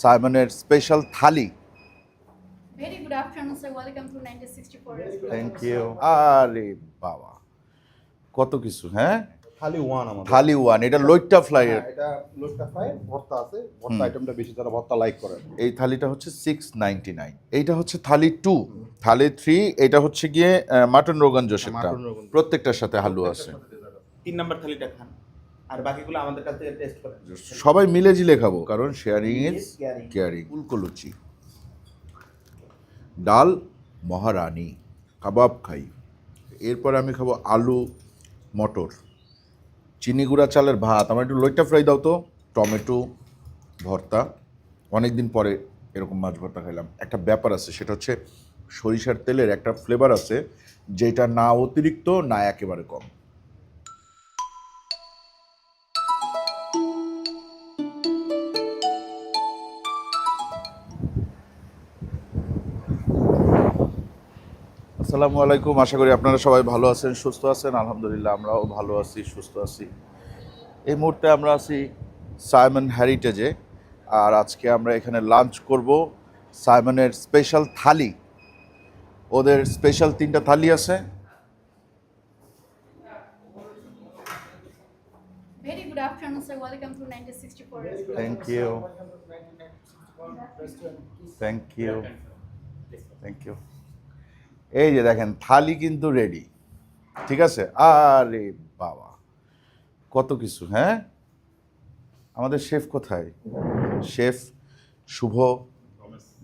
সাইমনের special thali. Very good afternoon, sir. Welcome to 1964 thank you আরে বাবা। কত কিছু হ্যাঁ? থালি ওয়ান আমাদের। থালি ওয়ান এটা লইট্টা ফ্লাইয়ের। হ্যাঁ, এটা লোটটা ফ্রাই ভর্তা আছে। ভর্তা আইটেমটা বেশি যারা ভর্তা লাইক করে। এই থালিটা হচ্ছে সিক্স নাইনটি নাইন এইটা হচ্ছে থালি টু থালি থ্রি এটা হচ্ছে গিয়ে মাটন রোগান জোশেরটা প্রত্যেকটার সাথে হালু আছে। তিন নম্বর থালিটা খান। আর বাকিগুলো আমাদের কাছ থেকে টেস্ট সবাই মিলে জিলে খাব কারণ শেয়ারিং ইজ. কেয়ারিং ফুলকলুচি ডাল মহারানী কাবাব খাই। এরপর আমি খাব আলু মটর। চিনি গুঁড়া চালের ভাত। আমার একটু লইটা ফ্রাই দাও তো। টমেটো ভর্তা। অনেক দিন পরে এরকম মাছ ভর্তা খাইলাম। একটা ব্যাপার আছে সেটা হচ্ছে সরিষার তেলের একটা ফ্লেভার আছে যেটা না অতিরিক্ত না একেবারে কম। আসসালামু আলাইকুম। আশা করি আপনারা সবাই ভালো আছেন সুস্থ আছেন। আলহামদুলিল্লাহ আমরাও ভালো আছি সুস্থ আছি। এই মুহূর্তে আমরা আছি সাইমন হ্যারিটেজে আর আজকে আমরা এখানে লাঞ্চ করব সাইমনের স্পেশাল থালি। ওদের স্পেশাল তিনটা থালি আছে। Very good afternoon, sir. Welcome to 1964 restaurant. Thank you thank you thank you এই যে দেখেন থালি কিন্তু রেডি ঠিক আছে? আরে বাবা কত কিছু হ্যাঁ? আমাদের শেফ কোথায়? শেফ শুভ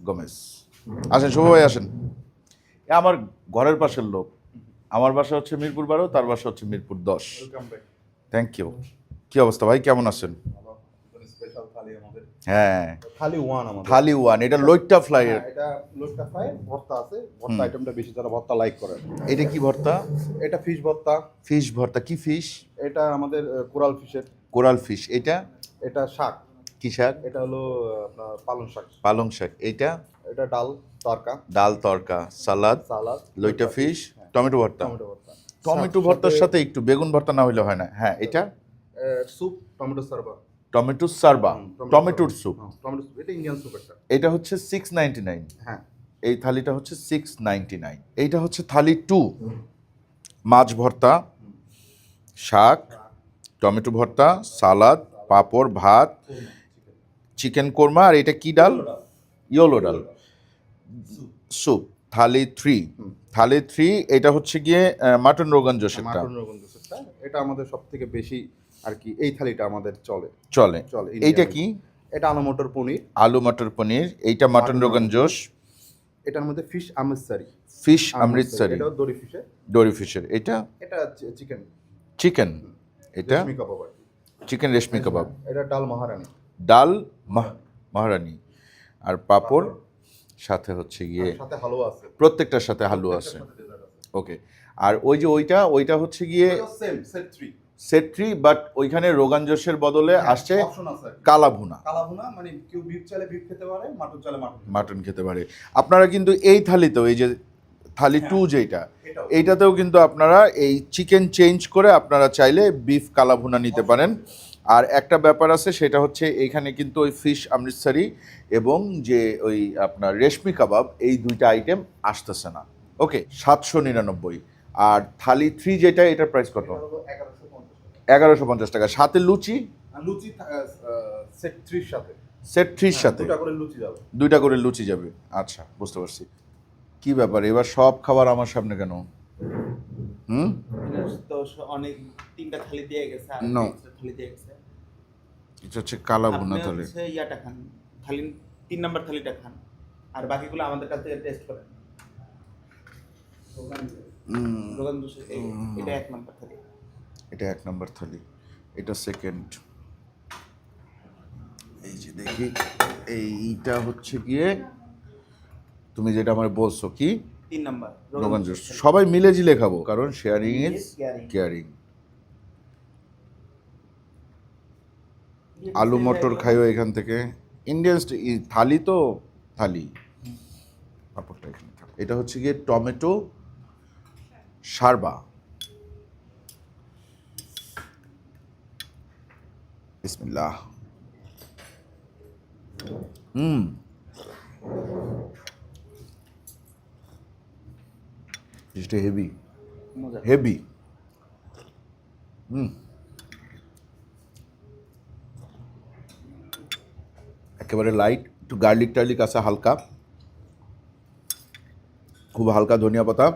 গমেশ। আসেন শুভ ভাই আসেন। এ আমার ঘরের পাশের লোক। আমার বাসা হচ্ছে মিরপুর বারো তার বাসা হচ্ছে মিরপুর দশ। থ্যাংক ইউ কি অবস্থা ভাই? কেমন আছেন? আমাদের। হ্যাঁ। থালি ওয়ান আমাদের। থালি ওয়ান এটা লইট্টা ফ্লাইয়ের। হ্যাঁ, এটা ফ্রাই ভর্তা আছে। ভর্তা আইটেমটা বেশি যারা ভর্তা লাইক করে। এটা কি ভর্তা? এটা ফিশ ভর্তা। ফিশ ভর্তা কি ফিশ এটা আমাদের কোরাল ফিশের। কোরাল ফিশ এটা? এটা শাক। কি শাক? এটা হলো আপনার পালং শাক। পালং শাক এটা এটা ডাল তরকা। ডাল তরকা সালাদ সালাদ লইটা ফিশ টমেটো ভর্তা। টমেটো ভর্তা। টমেটো ভর্তার সাথে একটু বেগুন ভর্তা না হইলে হয় না। হ্যাঁ এটা? স্যুপ টমেটো সার্বা। টমেটো সারবা টমেটোর স্যুপ টমেটো স্যুপ এটা ইন্ডিয়ান স্যুপ একটা। এটা হচ্ছে সিক্স নাইনটি নাইন হ্যাঁ। এই থালিটা হচ্ছে সিক্স নাইনটি নাইন এইটা হচ্ছে থালি টু মাছ ভর্তা শাক টমেটো ভর্তা সালাদ পাঁপড় ভাত চিকেন। কোরমা আর এটা কি ডাল? ইয়োলো ডাল। Soup thali three thali three এটা হচ্ছে গিয়ে মাটন রোগান মাটন এটা আমাদের সব থেকে বেশি আর কি এই থালিটা আমাদের চলে। চলে। চলে এইটা কি? এটা আলু মটর পনির। আলু মটর পনির এইটা মাটন রোগান জোশ। এটার মধ্যে ফিশ আমৃতসারি ফিশ আমৃতসারি এটা দড়ি ফিশের দড়ি ফিশের এটা? এটা চিকেন চিকেন এটা? চিকেন রেশমি কাবাব এটা ডাল মহারানি। ডাল মহারানি। আর পাপড় সাথে হচ্ছে গিয়ে সাথে হালুয়া আছে। প্রত্যেকটার সাথে হালুয়া আছে। ওকে আর ওই যে ওইটা ওইটা হচ্ছে গিয়ে সেম সেট 3 সেট্রি বাট ওইখানে রোগান জোশের বদলে হ্যাঁ, আসছে কালাভুনা। কালাভুনা মানে কেউ চালে খেতে পারে মাটন চালে মাটন মাটন খেতে পারে। আপনারা কিন্তু এই থালিতেও এই যে থালি হ্যাঁ, টু যেটা এইটাতেও কিন্তু আপনারা এই চিকেন চেঞ্জ করে আপনারা চাইলে বিফ কালাভুনা নিতে পারেন। আর একটা ব্যাপার আছে সেটা হচ্ছে এইখানে কিন্তু ওই ফিশ অমৃতসারি এবং যে ওই আপনার রেশমি কাবাব এই দুইটা আইটেম আসতেছে না। ওকে সাতশো নিরানব্বই। আর থালি থ্রি যেটা এটার প্রাইস কত? এগারোশো পঞ্চাশ টাকা। সাথে লুচি? আর লুচি সেট থ্রির সাথে। সেট থ্রির সাথে? দুটা করে লুচি যাবে। দুইটা করে লুচি যাবে। আচ্ছা বুঝতে পারছি। কি ব্যাপার এবার সব খাবার আমার সামনে কেন? হুম? তো অনেক তিনটা থালি দিয়ে গেছে আর No. থালি দিয়ে গেছে। এটা হচ্ছে কালা ভুনা হচ্ছে ইয়াটা খান থালি তিন নম্বর থালিটা খান আর বাকিগুলো আমাদের কাছ থেকে টেস্ট করেন। রোগান দোষে এটা এক নম্বর থালি। এটা এক নম্বর থালি এটা সেকেন্ড এই যে দেখি এইটা হচ্ছে গিয়ে তুমি যেটা আমার বলছো কি? তিন নম্বর রোগান জোশ সবাই মিলে জিলে খাব কারণ শেয়ারিং ইজ কেয়ারিং আলু মটর খাইও এখান থেকে। ইন্ডিয়ান থালি তো থালি। পাপড়টা এখানে এটা হচ্ছে গিয়ে টমেটো সারবা বিসমিল্লাহ হুম জিনিসটা হেভি হেভি হুম একেবারে লাইট একটু গার্লিক টার্লিক আছে হালকা। খুব হালকা ধনিয়া পাতা।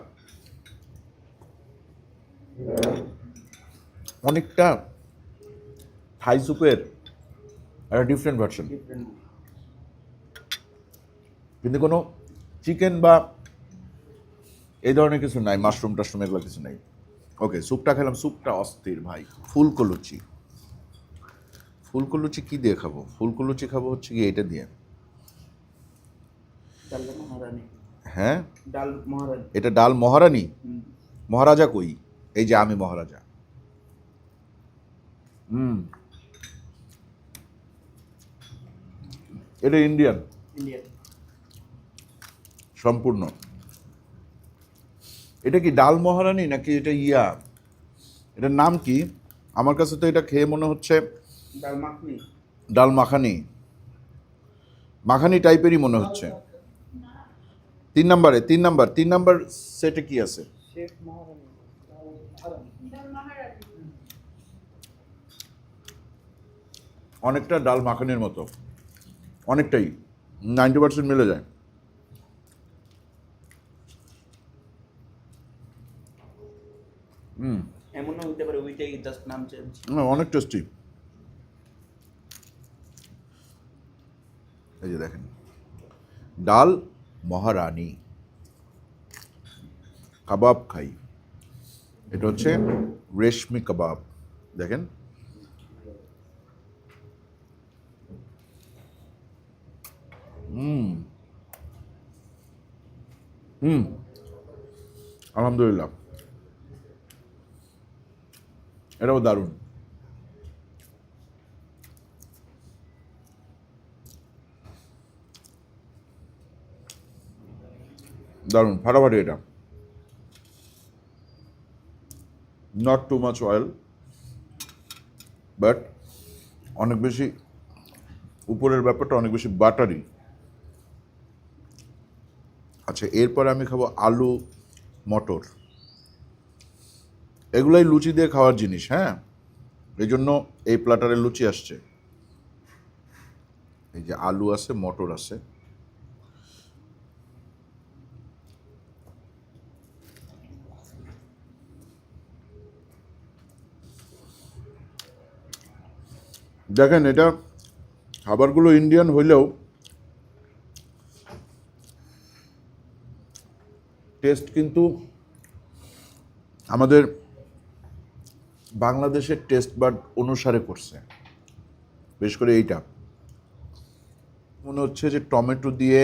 অনেকটা থাই স্যুপের একটা ডিফারেন্ট ভার্সন কিন্তু কোনো চিকেন বা এই ধরনের কিছু নাই মাশরুম টাশরুম এগুলো কিছু নাই। ওকে স্যুপটা খেলাম স্যুপটা অস্থির ভাই। ফুলকো লুচি ফুলকো লুচি কি দিয়ে খাব? ফুলকো লুচি খাব হচ্ছে কি এটা দিয়ে। হ্যাঁ? ডাল মহারানী। এটা ডাল মহারানী? মহারাজা কই? এই যে আমি মহারাজা। হুম। এটা ইন্ডিয়ান ইন্ডিয়ান সম্পূর্ণ। এটা কি ডাল মহারানী নাকি এটা ইয়া? এটার নাম কি? আমার কাছে তো এটা খেয়ে মনে হচ্ছে ডাল মাখনি। ডাল মাখানি। মাখানি টাইপেরই মনে হচ্ছে। তিন নম্বরে তিন নাম্বার তিন নাম্বার সেটে কি আছে? অনেকটা ডাল মাখানির মতো। অনেকটাই নাইনটি পার্সেন্ট মিলে যায়। হুম। এমনও হইতে পারে ওইটাই জাস্ট নাম চেঞ্জ না, অনেক টেস্টি এই যে দেখেন ডাল মহারানী কাবাব খাই। এটা হচ্ছে রেশমি কাবাব। দেখেন হুম হুম আলহামদুলিল্লাহ এটাও দারুণ. দারুণ, ফাটাফাটি এটা. Not too much oil but অনেক বেশি, উপরের ব্যাপারটা অনেক বেশি বাটারি আচ্ছা এরপর আমি খাব আলু, মটর। এগুলাই লুচি দিয়ে খাওয়ার জিনিস হ্যাঁ? এই জন্য এই প্লাটারে লুচি আসছে। এই যে আলু আছে, মটর আছে। দেখেন, এটা খাবারগুলো ইন্ডিয়ান হইলেও টেস্ট কিন্তু আমাদের বাংলাদেশের টেস্ট বাড অনুসারে করছে। বিশেষ করে এইটা। মনে হচ্ছে যে টমেটো দিয়ে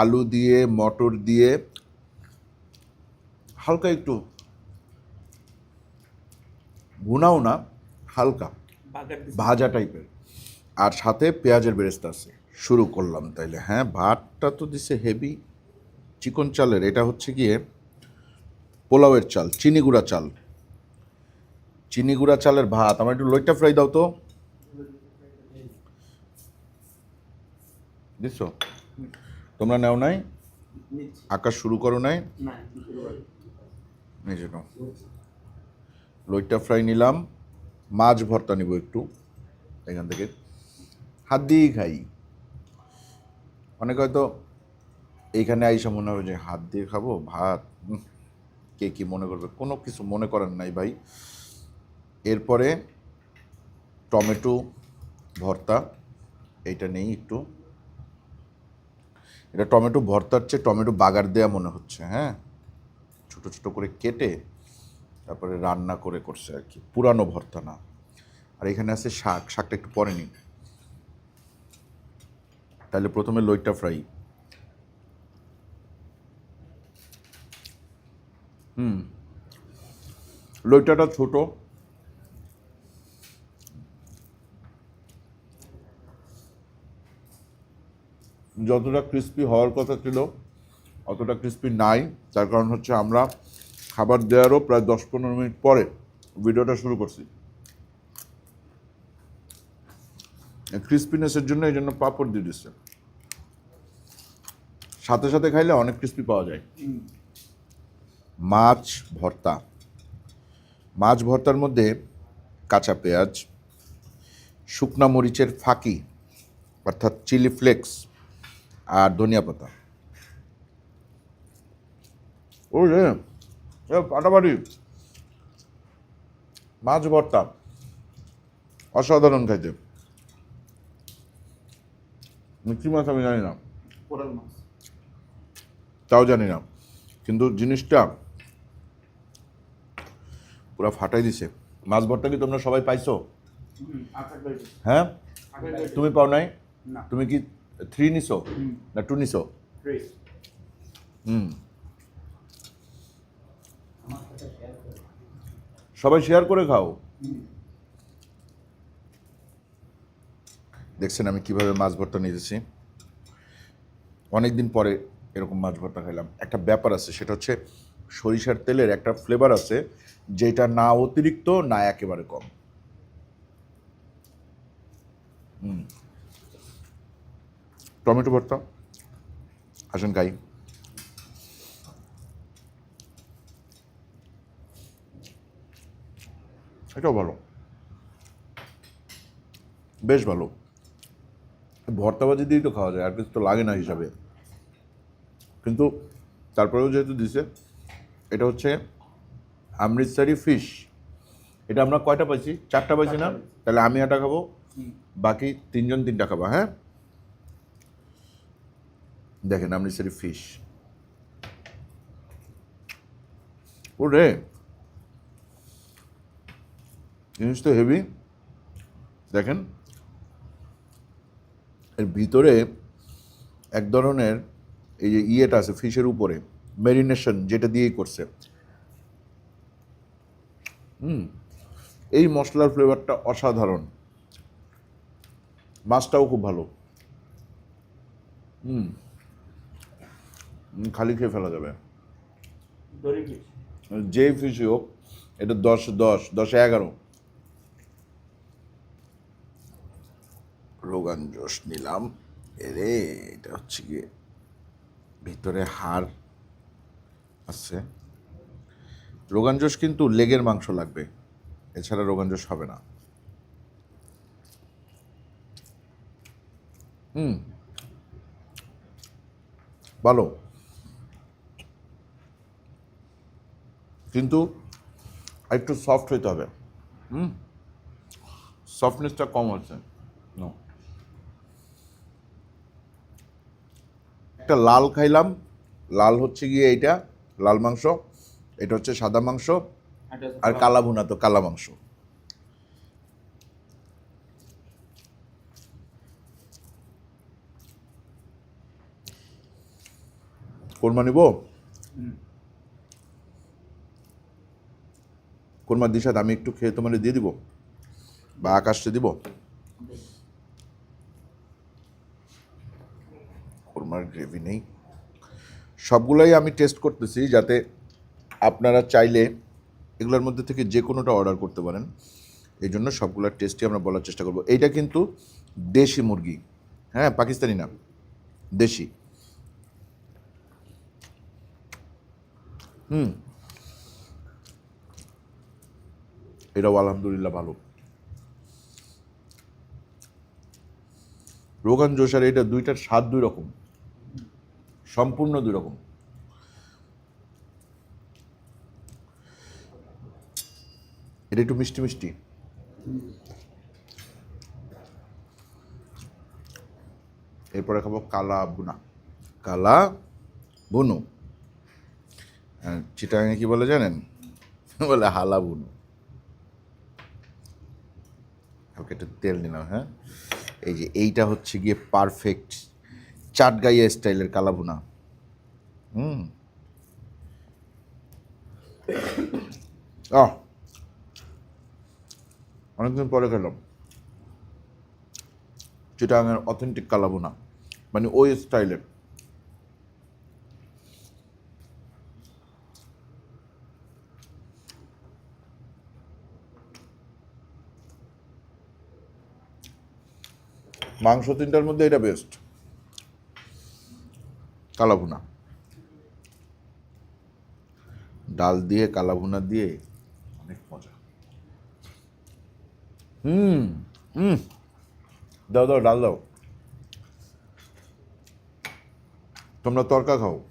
আলু দিয়ে মটর দিয়ে হালকা একটু ভুনাও না হালকা ভাজা টাইপের। আর সাথে পেঁয়াজের বেরেস্তা আছে। শুরু করলাম তাইলে। হ্যাঁ ভাতটা তো দিছে হেভি চিকন চালের, এটা হচ্ছে গিয়ে পোলাওয়ের চাল, চিনি গুঁড়া চাল। চিনি গুঁড়া চালের ভাত, আমার একটু লইটা ফ্রাই দাও তো। দিচ্ছ তোমরা নেও নাই। আকাশ শুরু করো নাই? নাও। ফ্রাই নিলাম। মাছ ভর্তা নিব একটু। এখান থেকে। হাত দিয়েই খাই। অনেক হয়তো এইখানে আইসা মনে হবে যে হাত দিয়ে খাব, ভাত কে কি মনে করবে? কোনো কিছু মনে করেন নাই ভাই। এরপরে টমেটো, ভর্তা, এইটা নেই একটু। এটা টমেটো ভর্তার চেয়ে টমেটো বাগার দেয়া মনে হচ্ছে হ্যাঁ? ছোট ছোট করে কেটে তারপরে রান্না করে করছে আর কি। পুরানো ভর্তা না। আর এখানে আছে শাক, শাকটা একটু পরে নিই। তাহলে প্রথমে লইটা ফ্রাই। হুম। লইটাটা ছোট। যতটা ক্রিস্পি হওয়ার কথা ছিল অতটা ক্রিস্পি নাই। তার কারণ হচ্ছে আমরা খাবার দেওয়ারও প্রায় দশ পনেরো মিনিট পরে ভিডিওটা শুরু করছি। ক্রিস্পিনেসের জন্য এই জন্য পাপড় দিয়ে দিচ্ছে সাথে সাথে খাইলে অনেক ক্রিস্পি পাওয়া যায়। মাছ ভর্তা। মাছ ভর্তার মধ্যে কাঁচা পেঁয়াজ শুকনা মরিচের ফাঁকি অর্থাৎ চিলি ফ্লেক্স আর ধনিয়া পাতা। ও রে পাটাপাটি মাছ ভর্তা অসাধারণ খাইতে কি মাছ আমি জানি না। তাও জানি না। কিন্তু জিনিসটা পুরো ফাটাই দিছে। মাছ ভর্তা কি তোমরা সবাই পাইছো? হ্যাঁ? তুমি পাও নাই? তুমি কি থ্রি নিছো? না টু নিছো? হুম। সবাই শেয়ার করে খাও। দেখছেন আমি কীভাবে মাছ ভর্তা নিয়েছি অনেকদিন পরে এরকম মাছ ভর্তা খাইলাম। একটা ব্যাপার আছে সেটা হচ্ছে সরিষার তেলের একটা ফ্লেভার আছে, যেটা না অতিরিক্ত, না একেবারে কম। টমেটো ভর্তা। আসেন খাই। এটাও ভালো। বেশ ভালো। ভর্তা ভাজি দিয়েই তো খাওয়া যায়, আর কিছু তো লাগে না হিসাবে। কিন্তু তারপরেও যেহেতু দিছে এটা হচ্ছে অমৃতসারি ফিশ এটা আমরা কয়টা পাইছি? চারটা পাইছি না? তাহলে আমি এটা খাব বাকি তিনজন তিনটা খাব হ্যাঁ? দেখেন অমৃতসারি ফিশ ও রে জিনিস তো হেভি। দেখেন এর ভিতরে এক ধরনের এই যে ইয়েটা আছে ফিশের উপরে। মেরিনেশন যেটা দিয়েই করছে। হুম এই মশলার ফ্লেভারটা অসাধারণ। মাছটাও খুব ভালো। হুম খালি খেয়ে ফেলা যাবে। যে ফিশই হোক এটা দশ দশ দশে এগারো। রোগান জোশ নিলাম। এরে এটা হচ্ছে গিয়ে ভিতরে হাড়। আছে। রোগান জোশ কিন্তু লেগের মাংস লাগবে। এছাড়া রোগান জোশ হবে না। হুম। ভালো কিন্তু একটু সফট হইতে হবে। হুম। সফটনেসটা কম হচ্ছে. একটা লাল খাইলাম। লাল হচ্ছে গিয়ে এইটা। লাল মাংস এটা হচ্ছে সাদা মাংস আর কালা ভুনা তো কালা মাংস। কোরমা নিব? কোরমার দিশাত আমি একটু খেয়ে তোমার দিয়ে দিব বা আকাশে দিব। কোরমার গ্রেভি নেই। সবগুলোই আমি টেস্ট করতেছি যাতে আপনারা চাইলে এগুলোর মধ্যে থেকে যে কোনোটা অর্ডার করতে পারেন। এই জন্য সবগুলোর টেস্টই আমরা বলার চেষ্টা করব। এইটা কিন্তু দেশি মুরগি। হ্যাঁ পাকিস্তানি না, দেশি। হুম। এটাও আলহামদুলিল্লাহ ভালো। রোগান জোশ আর এটা দুইটার স্বাদ দুই রকম। সম্পূর্ণ দুই রকম এটা একটু মিষ্টি মিষ্টি। এরপরে খাব কালা বুনা কালা বুনু চিটাঙে কি বলে জানেন? বলে হালা বুনু ওকে একটু তেল নিলাম হ্যাঁ? এই যে এইটা হচ্ছে গিয়ে পারফেক্ট চাটগাইয়া স্টাইলের কালাভুনা। হুম। অনেকদিন পরে খেলাম। চিটাঙের অথেন্টিক কালাভুনা মানে ওই স্টাইলের। মাংস তিনটার মধ্যে এটা বেস্ট কালাভুনা। ডাল দিয়ে, কালাভুনা দিয়ে অনেক মজা। হুম হুম। দাও দাও, ডাল দাও। তোমরা তরকা খাও।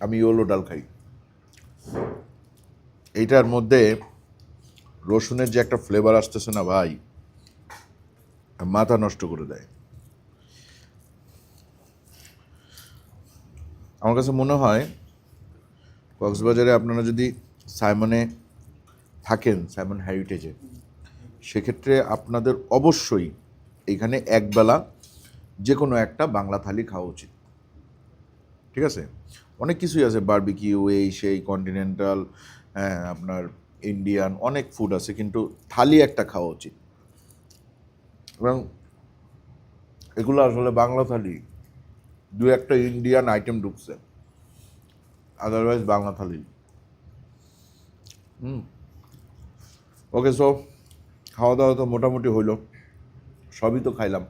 আমি ইয়োলো ডাল খাই। এইটার মধ্যে রসুনের যে একটা ফ্লেভার আসতেছে না ভাই, মাথা নষ্ট করে দেয়। আমার কাছে মনে হয় কক্সবাজারে আপনারা যদি সাইমনে থাকেন, সাইমন হ্যারিটেজে সেক্ষেত্রে আপনাদের অবশ্যই এখানে একবেলা যে কোনো একটা বাংলা থালি খাওয়া উচিত। ঠিক আছে? অনেক কিছুই আছে বারবিকিউ এই সেই কন্টিনেন্টাল হ্যাঁ আপনার ইন্ডিয়ান অনেক ফুড আছে, কিন্তু থালি একটা খাওয়া উচিত। এবং এগুলো আসলে বাংলা থালি। দু একটা ইন্ডিয়ান আইটেম ঢুকছে। আদারওয়াইজ বাংলা থালি। হুম। ওকে সো খাওয়া দাওয়া তো মোটামুটি হইল। সবই তো খাইলাম।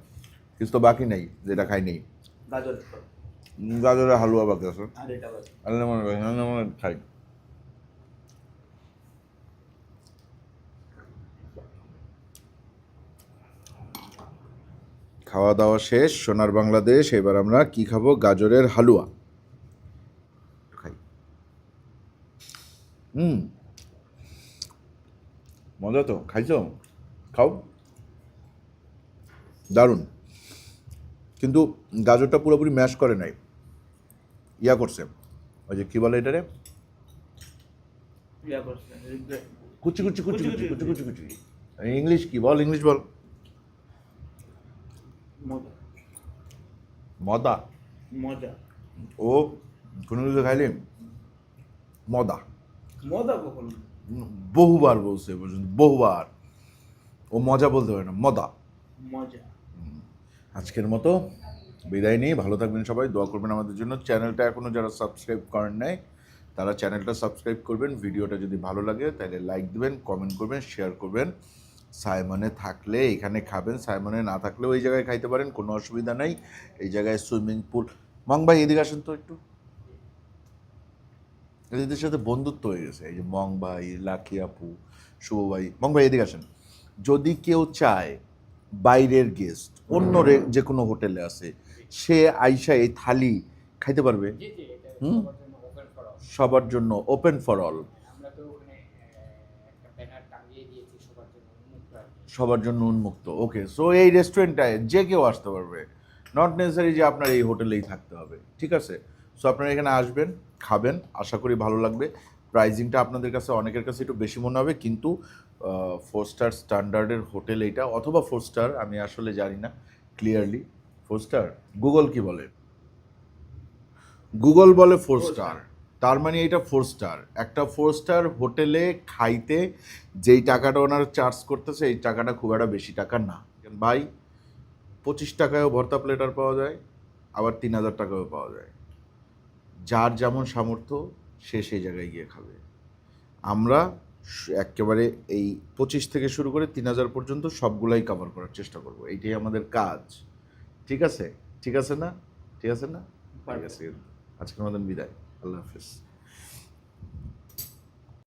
কিছু তো বাকি নেই যেটা খাই নেই। গাজরের হালুয়া বাকি আছে। খাই। খাওয়া দাওয়া শেষ সোনার বাংলাদেশ এবার আমরা কি খাব? গাজরের হালুয়া। খাই। হুম। মজা তো খাইছ? খাও। দারুণ। কিন্তু গাজরটা পুরোপুরি ম্যাশ করে নাই। ইয়া করছে। ওই যে কী বলে এটারে? কুচি কুচি কুচি কুচি কুচি কুচি কুচি। ইংলিশ কি বল? ইংলিশ বল। মদা মজা? ও কোনো কিছু খাইলি মদা মজা কখন? বহুবার বলছে পর্যন্ত বহুবার। ও মজা বলতে পারে না মদা মজা। আজকের মতো বিদায় নিয়ে ভালো থাকবেন সবাই দোয়া করবেন আমাদের জন্য। চ্যানেলটা এখনও যারা সাবস্ক্রাইব করেন নাই তারা চ্যানেলটা সাবস্ক্রাইব করবেন। ভিডিওটা যদি ভালো লাগে তাহলে লাইক দিবেন কমেন্ট করবেন শেয়ার করবেন। সাইমনে থাকলে এখানে খাবেন সাইমনে না থাকলেও এই জায়গায় খাইতে পারেন কোনো অসুবিধা নেই। এই জায়গায় সুইমিং পুল। মং ভাই এদিকে আসেন তো একটু। এদের সাথে বন্ধুত্ব হয়ে গেছে। এই যে মং ভাই লাকি আপু শুভ ভাই। মং ভাই এদিকে আসেন। যদি কেউ চায় বাইরের গেস্ট অন্য রে- যে কোনো হোটেলে আছে সে আইসা এই থালি খাইতে পারবে? হুম? সবার জন্য ওপেন ফর অল সবার জন্য ওপেন ফর অল আমরা তো ওখানে আহ, একটা ব্যানার টাঙিয়ে দিয়েছি সবার জন্য উন্মুক্ত আর কি। সবার জন্য উন্মুক্ত। ওকে সো এই রেস্টুরেন্টটায় যে কেউ আসতে পারবে নট নেসেসারি যে আপনার এই হোটেলেই থাকতে হবে, ঠিক আছে? সো আপনারা এখানে আসবেন, খাবেন, আশা করি ভালো লাগবে। প্রাইজিংটা আপনাদের কাছে, অনেকের কাছে একটু বেশি মনে হবে, কিন্তু ফোর স্টার স্ট্যান্ডার্ডের হোটেল এইটা, অথবা ফোর স্টার আমি আসলে জানি না ক্লিয়ারলি ফোর স্টার গুগল কি বলে? গুগল বলে ফোর স্টার তার মানে এটা ফোর স্টার একটা ফোর স্টার হোটেলে খাইতে যেই টাকাটা ওনার চার্জ করতেছে এই টাকাটা খুব একটা বেশি টাকা না। ভাই? পঁচিশ টাকায়ও ভর্তা প্লেটার পাওয়া যায় আবার তিন হাজার টাকায়ও পাওয়া যায়। যার যেমন সামর্থ্য সে সেই জায়গায় গিয়ে খাবে। আমরা একেবারে এই পঁচিশ থেকে শুরু করে তিন হাজার পর্যন্ত সবগুলাই কভার করার চেষ্টা করব। এইটাই আমাদের কাজ। ঠিক আছে? ঠিক আছে না? ঠিক আছে না? ঠিক আছে। আজকের মতন বিদায়। আল্লাহ হাফিজ